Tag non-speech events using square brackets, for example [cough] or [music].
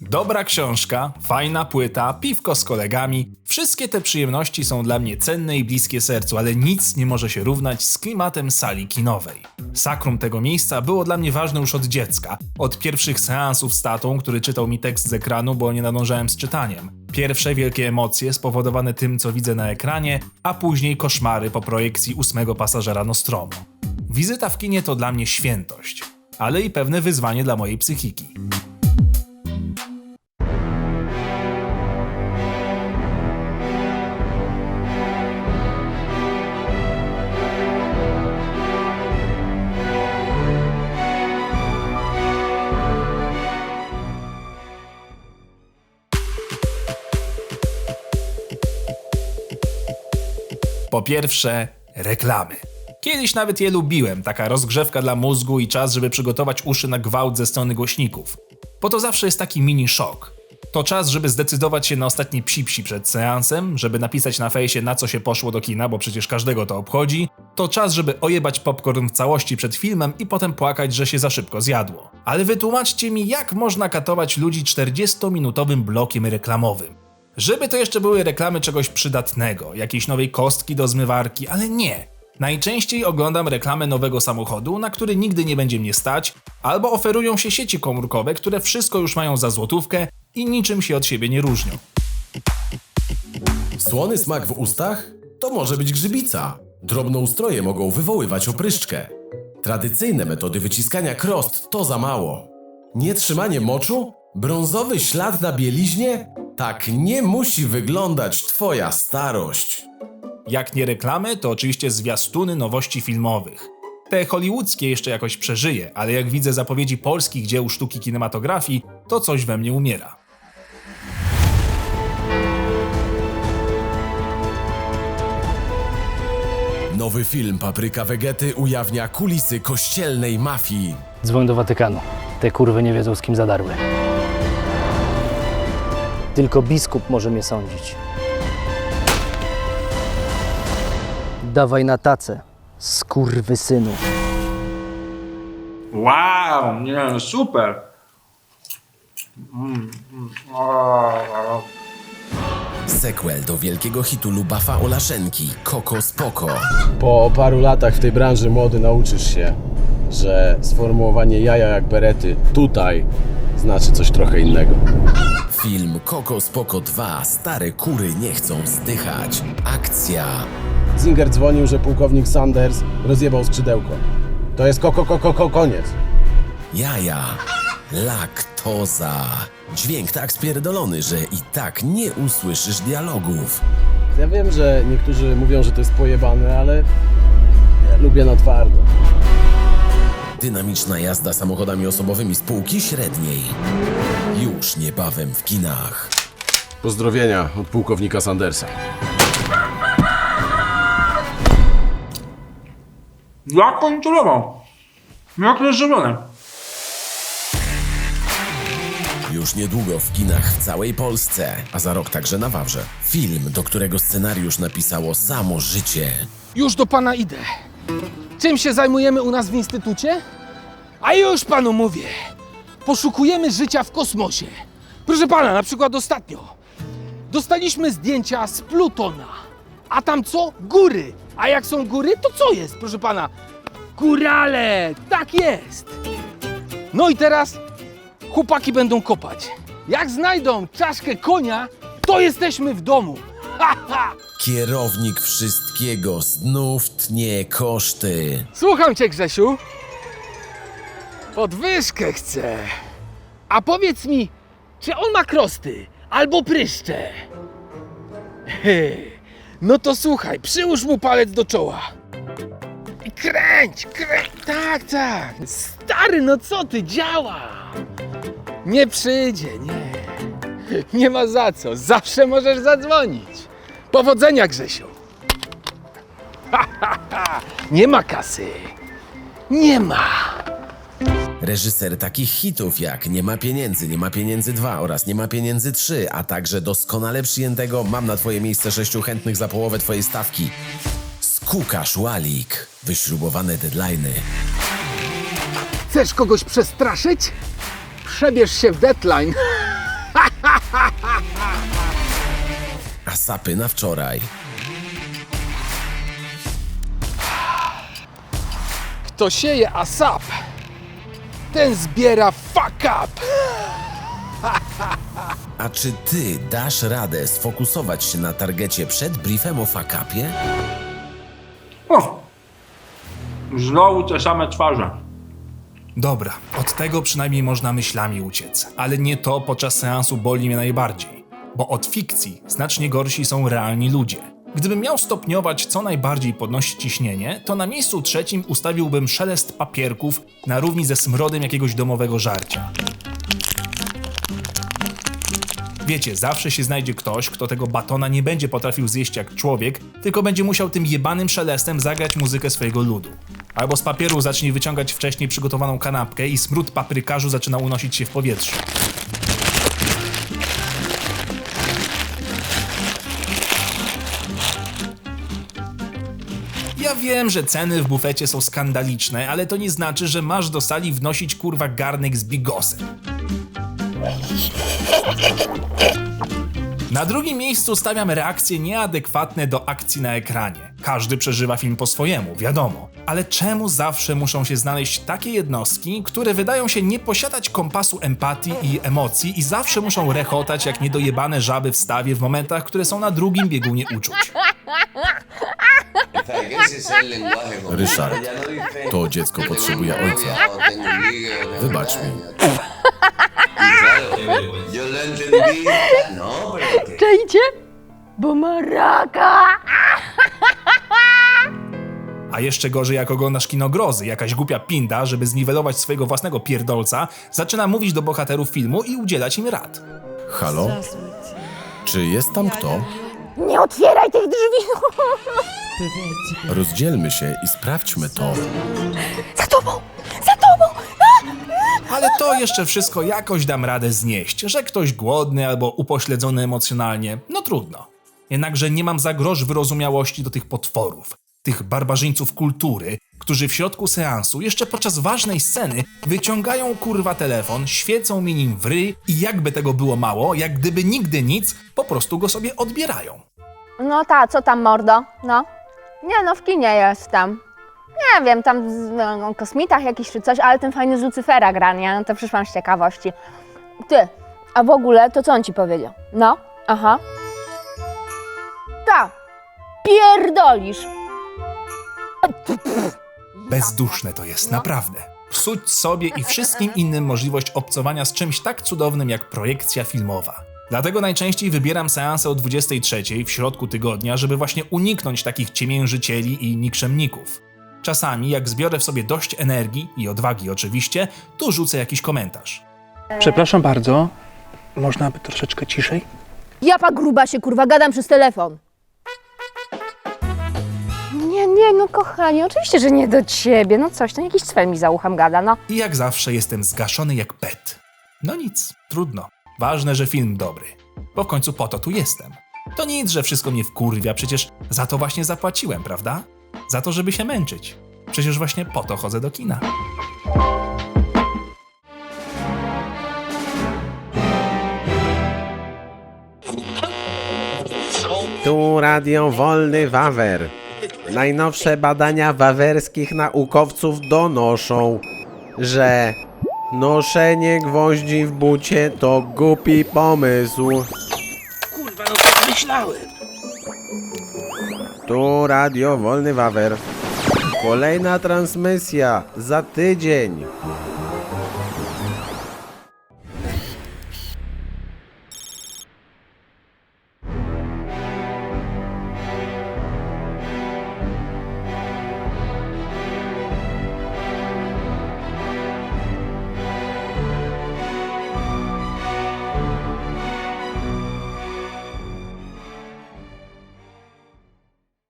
Dobra książka, fajna płyta, piwko z kolegami. Wszystkie te przyjemności są dla mnie cenne i bliskie sercu, ale nic nie może się równać z klimatem sali kinowej. Sakrum tego miejsca było dla mnie ważne już od dziecka. Od pierwszych seansów z tatą, który czytał mi tekst z ekranu, bo nie nadążałem z czytaniem. Pierwsze wielkie emocje spowodowane tym, co widzę na ekranie, a później koszmary po projekcji ósmego pasażera Nostromu. Wizyta w kinie to dla mnie świętość, ale i pewne wyzwanie dla mojej psychiki. Po pierwsze, reklamy. Kiedyś nawet je lubiłem, taka rozgrzewka dla mózgu i czas, żeby przygotować uszy na gwałt ze strony głośników. Bo to zawsze jest taki mini szok. To czas, żeby zdecydować się na ostatni psi-psi przed seansem, żeby napisać na fejsie na co się poszło do kina, bo przecież każdego to obchodzi. To czas, żeby ojebać popcorn w całości przed filmem i potem płakać, że się za szybko zjadło. Ale wytłumaczcie mi, jak można katować ludzi 40-minutowym blokiem reklamowym. Żeby to jeszcze były reklamy czegoś przydatnego, jakiejś nowej kostki do zmywarki, ale nie. Najczęściej oglądam reklamę nowego samochodu, na który nigdy nie będzie mnie stać, albo oferują się sieci komórkowe, które wszystko już mają za złotówkę i niczym się od siebie nie różnią. Słony smak w ustach? To może być grzybica. Drobnoustroje mogą wywoływać opryszczkę. Tradycyjne metody wyciskania krost to za mało. Nietrzymanie moczu? Brązowy ślad na bieliźnie? Tak nie musi wyglądać twoja starość. Jak nie reklamy, to oczywiście zwiastuny nowości filmowych. Te hollywoodzkie jeszcze jakoś przeżyje, ale jak widzę zapowiedzi polskich dzieł sztuki kinematografii, to coś we mnie umiera. Nowy film Papryka Wegety ujawnia kulisy kościelnej mafii. Dzwoń do Watykanu. Te kurwy nie wiedzą, z kim zadarły. Tylko biskup może mnie sądzić. Dawaj na tacę, skurwy synu. Wow, nie, no super. Mm, mm, o, o. Sequel do wielkiego hitu Lubafa Olaszenki Koko Spoko. Po paru latach w tej branży młody nauczysz się, że sformułowanie jaja jak berety tutaj znaczy coś trochę innego. Film Koko Spoko 2 Stare kury nie chcą zdychać. Akcja. Zinger dzwonił, że pułkownik Sanders rozjebał skrzydełko. To jest koko, koko, koko, koniec. Jaja. Laktoza. Dźwięk tak spierdolony, że i tak nie usłyszysz dialogów. Ja wiem, że niektórzy mówią, że to jest pojebane, ale ja lubię na twardo. Dynamiczna jazda samochodami osobowymi z półki średniej. Już niebawem w kinach. Pozdrowienia od pułkownika Sandersa. Jak kontrolował? Jak rozżywione. Już niedługo w kinach w całej Polsce, a za rok także na Wawrze. Film, do którego scenariusz napisało samo życie. Już do pana idę. Czym się zajmujemy u nas w instytucie? A już panu mówię. Poszukujemy życia w kosmosie. Proszę pana, na przykład ostatnio dostaliśmy zdjęcia z Plutona. A tam co? Góry. A jak są góry, to co jest, proszę pana? Górale! Tak jest! No i teraz chłopaki będą kopać. Jak znajdą czaszkę konia, to jesteśmy w domu. Ha, ha! Kierownik wszystkiego znów tnie koszty. Słucham cię, Grzesiu. Podwyżkę chcę. A powiedz mi, czy on ma krosty albo pryszcze? He, [laughs] No to słuchaj, przyłóż mu palec do czoła. I kręć, kręć. Tak, tak. Stary, no co ty, działa. Nie przyjdzie, nie. [laughs] Nie ma za co. Zawsze możesz zadzwonić. Powodzenia, Grzesiu. [laughs] Nie ma kasy. Nie ma reżyser takich hitów jak Nie ma pieniędzy, Nie ma pieniędzy 2 oraz Nie ma pieniędzy 3, a także doskonale przyjętego Mam na twoje miejsce sześciu chętnych za połowę twojej stawki. Skukasz Łalik. Wyśrubowane deadline'y. Chcesz kogoś przestraszyć? Przebierz się w deadline. A sapy na wczoraj. Kto sieje ASAP, ten zbiera fuck up. A czy ty dasz radę sfokusować się na targecie przed briefem o fakapie? O! Znowu te same twarze. Dobra, od tego przynajmniej można myślami uciec, ale nie to podczas seansu boli mnie najbardziej, bo od fikcji znacznie gorsi są realni ludzie. Gdybym miał stopniować, co najbardziej podnosi ciśnienie, to na miejscu trzecim ustawiłbym szelest papierków na równi ze smrodem jakiegoś domowego żarcia. Wiecie, zawsze się znajdzie ktoś, kto tego batona nie będzie potrafił zjeść jak człowiek, tylko będzie musiał tym jebanym szelestem zagrać muzykę swojego ludu. Albo z papieru zacznie wyciągać wcześniej przygotowaną kanapkę i smród paprykarzu zaczyna unosić się w powietrzu. Ja wiem, że ceny w bufecie są skandaliczne, ale to nie znaczy, że masz do sali wnosić kurwa garnek z bigosem. Na drugim miejscu stawiam reakcje nieadekwatne do akcji na ekranie. Każdy przeżywa film po swojemu, wiadomo. Ale czemu zawsze muszą się znaleźć takie jednostki, które wydają się nie posiadać kompasu empatii i emocji i zawsze muszą rechotać jak niedojebane żaby w stawie w momentach, które są na drugim biegunie uczuć? Ryszard, to dziecko potrzebuje ojca. Wybacz mi. No, Czajcie? Bo ma raka! A jeszcze gorzej jak oglądasz kino grozy, jakaś głupia pinda, żeby zniwelować swojego własnego pierdolca, zaczyna mówić do bohaterów filmu i udzielać im rad. Halo? Czy jest tam kto? Nie otwieraj tych drzwi! Rozdzielmy się i sprawdźmy to. Za tobą! Za tobą! Ale to jeszcze wszystko jakoś dam radę znieść, że ktoś głodny albo upośledzony emocjonalnie, no trudno. Jednakże nie mam za grosz wyrozumiałości do tych potworów, tych barbarzyńców kultury, którzy w środku seansu, jeszcze podczas ważnej sceny, wyciągają kurwa telefon, świecą mi nim w ryj i jakby tego było mało, jak gdyby nigdy nic, po prostu go sobie odbierają. No ta, co tam mordo? No. Nie no, w kinie jestem. Nie wiem, tam z, no, kosmitach jakiś czy coś, ale ten fajny z Lucyfera gra, nie? No to przyszłam z ciekawości. Ty, a w ogóle to co on ci powiedział? No, aha. Ta, pierdolisz. Bezduszne to jest, naprawdę. Psuć sobie i wszystkim innym możliwość obcowania z czymś tak cudownym jak projekcja filmowa. Dlatego najczęściej wybieram seanse o 23 w środku tygodnia, żeby właśnie uniknąć takich ciemiężycieli i nikczemników. Czasami, jak zbiorę w sobie dość energii i odwagi oczywiście, to rzucę jakiś komentarz. Przepraszam bardzo, można by troszeczkę ciszej? Japa gruba się, kurwa, gadam przez telefon. Nie, nie, no kochanie, oczywiście, że nie do ciebie. No coś, to jakiś cwel mi za uchem gada, no. I jak zawsze jestem zgaszony jak pet. No nic, trudno. Ważne, że film dobry. Bo w końcu po to tu jestem. To nic, że wszystko mnie wkurwia, przecież za to właśnie zapłaciłem, prawda? Za to, żeby się męczyć. Przecież właśnie po to chodzę do kina. Tu Radio Wolny Wawer. Najnowsze badania wawerskich naukowców donoszą, że noszenie gwoździ w bucie to głupi pomysł. Kurwa, no tak myślałem. Tu Radio Wolny Wawer. Kolejna transmisja za tydzień.